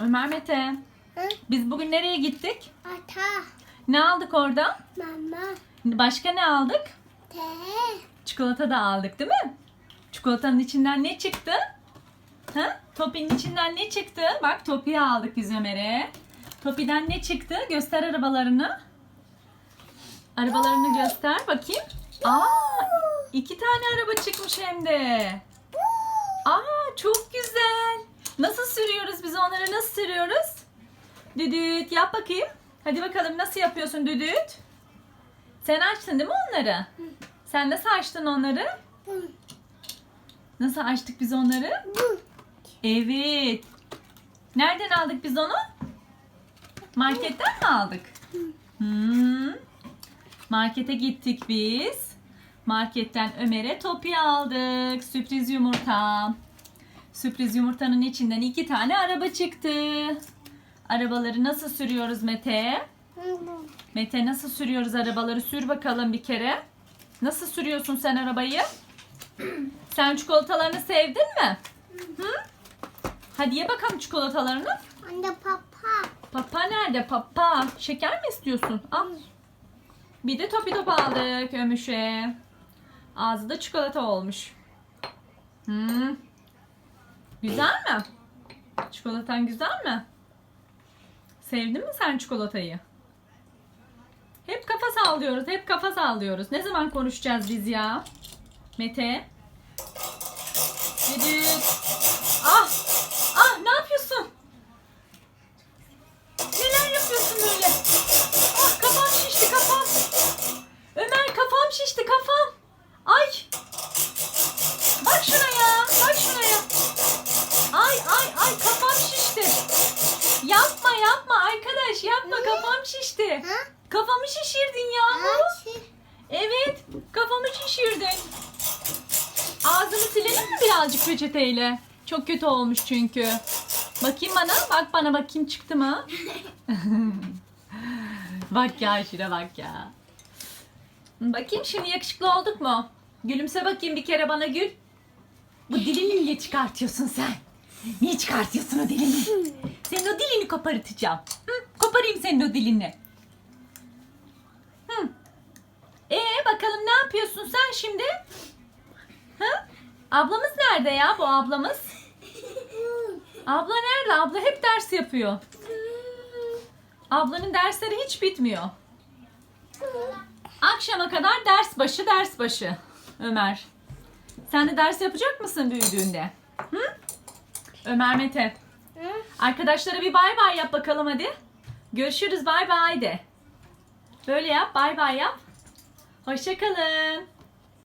Ömer Mete. Hı? Biz bugün nereye gittik? Ata. Ne aldık orada? Mama. Başka ne aldık? Te. Çikolata da aldık değil mi? Çikolatanın içinden ne çıktı? Ha? Topi'nin içinden ne çıktı? Bak Topi'yi aldık biz Ömer'e. Topi'den ne çıktı? Göster arabalarını. Arabalarını göster bakayım. Aa, iki tane araba çıkmış hem de. Aa, çok güzel. Nasıl sürüyoruz biz onları? Nasıl sürüyoruz? Düdüt yap bakayım. Hadi bakalım nasıl yapıyorsun düdüt? Sen açtın değil mi onları? Sen nasıl açtın onları? Nasıl açtık biz onları? Evet. Nereden aldık biz onu? Marketten mi aldık? Hmm. Markete gittik biz. Marketten Ömer'e topi aldık. Sürpriz yumurta. Sürpriz yumurtanın içinden iki tane araba çıktı. Arabaları nasıl sürüyoruz Mete? Mete nasıl sürüyoruz arabaları? Sür bakalım bir kere. Nasıl sürüyorsun sen arabayı? Sen çikolatalarını sevdin mi? Hı? Hadi ye bakalım çikolatalarını. Anne papa. Papa nerede? Papa. Şeker mi istiyorsun? Al. Bir de topi top aldık Ömüş'e. Ağzı da çikolata olmuş. Hmm. Güzel mi? Çikolatan güzel mi? Sevdin mi sen çikolatayı? Hep kafa sallıyoruz, hep kafa sallıyoruz. Ne zaman konuşacağız biz ya? Mete? Düdük. Ah! Ah ne yapıyorsun? Neler yapıyorsun böyle? Ah kafam şişti kafam. Ömer kafam şişti kafam. Ay. Bak şuraya. Bak şuraya. Ay ay ay kafam şişti. Yapma yapma arkadaş yapma kafam şişti. Ha? Kafamı şişirdin ya. Aç. Evet kafamı şişirdin. Ağzını silelim mi birazcık peçeteyle? Çok kötü olmuş çünkü. Bakayım bana. Bak bana bakayım çıktı mı? bak ya şuna bak ya. Bakayım şimdi yakışıklı olduk mu? Gülümse bakayım bir kere bana gül. Bu dilini niye çıkartıyorsun sen? Niye çıkartıyorsun o dilini? Senin o dilini kopartacağım. Hı? Koparayım senin o dilini. Hı. Ee bakalım ne yapıyorsun sen şimdi? Hı? Ablamız nerede ya bu ablamız? Abla nerede? Abla hep ders yapıyor. Ablanın dersleri hiç bitmiyor. Akşama kadar ders başı ders başı. Ömer. Sen de ders yapacak mısın büyüdüğünde? Hı? Ömer Mete. Hı? Arkadaşlara bir bay bay yap bakalım hadi. Görüşürüz bay bay de. Böyle yap bay bay yap. Hoşçakalın.